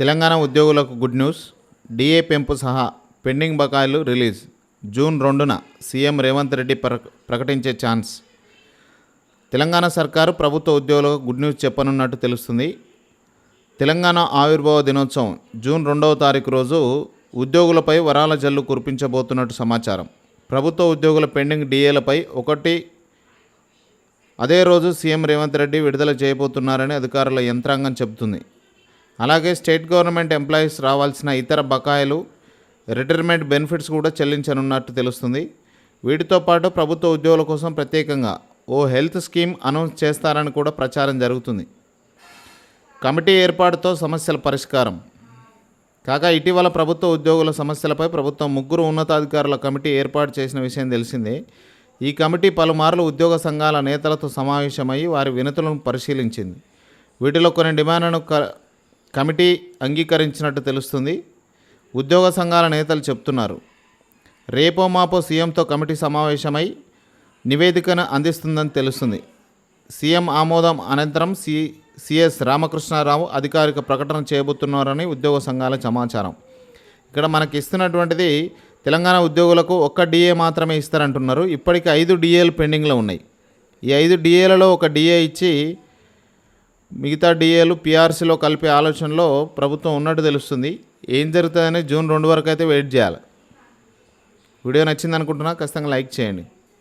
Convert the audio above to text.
తెలంగాణ ఉద్యోగులకు good news. DA పెంపు సహా పెండింగ్ బకాయిలు రిలీజ్. జూన్ రెండున సీఎం రేవంత్ రెడ్డి ప్ర- ప్రకటించే ఛాన్స్. తెలంగాణ సర్కారు ప్రభుత్వ ఉద్యోగులకు గుడ్ న్యూస్ చెప్పనున్నట్టు తెలుస్తుంది. తెలంగాణ ఆవిర్భావ దినోత్సవం జూన్ రెండవ తారీఖు రోజు ఉద్యోగులపై వరాల జల్లు కురిపించబోతున్నట్టు సమాచారం. ప్రభుత్వ ఉద్యోగుల పెండింగ్ డిఏలపై ఒకటి అదే రోజు సీఎం రేవంత్ రెడ్డి విడుదల చేయబోతున్నారని అధికారుల యంత్రాంగం చెబుతుంది. అలాగే స్టేట్ గవర్నమెంట్ ఎంప్లాయీస్ రావాల్సిన ఇతర బకాయిలు రిటైర్మెంట్ బెనిఫిట్స్ కూడా చెల్లించనున్నట్టు తెలుస్తుంది. వీటితో పాటు ప్రభుత్వ ఉద్యోగుల కోసం ప్రత్యేకంగా ఓ హెల్త్ స్కీమ్ అనౌన్స్ చేస్తారని కూడా ప్రచారం జరుగుతుంది. కమిటీ ఏర్పాటుతో సమస్యల పరిష్కారం. కాగా ఇటీవల ప్రభుత్వ ఉద్యోగుల సమస్యలపై ప్రభుత్వం ముగ్గురు ఉన్నతాధికారుల కమిటీ ఏర్పాటు చేసిన విషయం తెలిసిందే. ఈ కమిటీ పలుమార్లు ఉద్యోగ సంఘాల నేతలతో సమావేశమై వారి వినతులను పరిశీలించింది. వీటిలో కొన్ని డిమాండ్లను క కమిటీ అంగీకరించినట్టు తెలుస్తుంది. ఉద్యోగ సంఘాల నేతలు చెప్తున్నారు. రేపో మాపో సీఎంతో కమిటీ సమావేశమై నివేదికను అందిస్తుందని తెలుస్తుంది. సీఎం ఆమోదం అనంతరం సి సిఎస్ రామకృష్ణారావు అధికారిక ప్రకటన చేయబోతున్నారని ఉద్యోగ సంఘాల సమాచారం. ఇక్కడ మనకి ఇస్తున్నటువంటిది తెలంగాణ ఉద్యోగులకు ఒక్క డిఏ మాత్రమే ఇస్తారంటున్నారు. ఇప్పటికి ఐదు డిఏలు పెండింగ్లో ఉన్నాయి. ఈ ఐదు డిఏలలో ఒక డిఏ ఇచ్చి మిగతా డిఏలు పిఆర్సీలో కలిపే ఆలోచనలో ప్రభుత్వం ఉన్నట్టు తెలుస్తుంది. ఏం జరుగుతుందని జూన్ రెండు వరకు అయితే వెయిట్ చేయాలి. వీడియో నచ్చింది అనుకుంటున్నా ఖచ్చితంగా లైక్ చేయండి.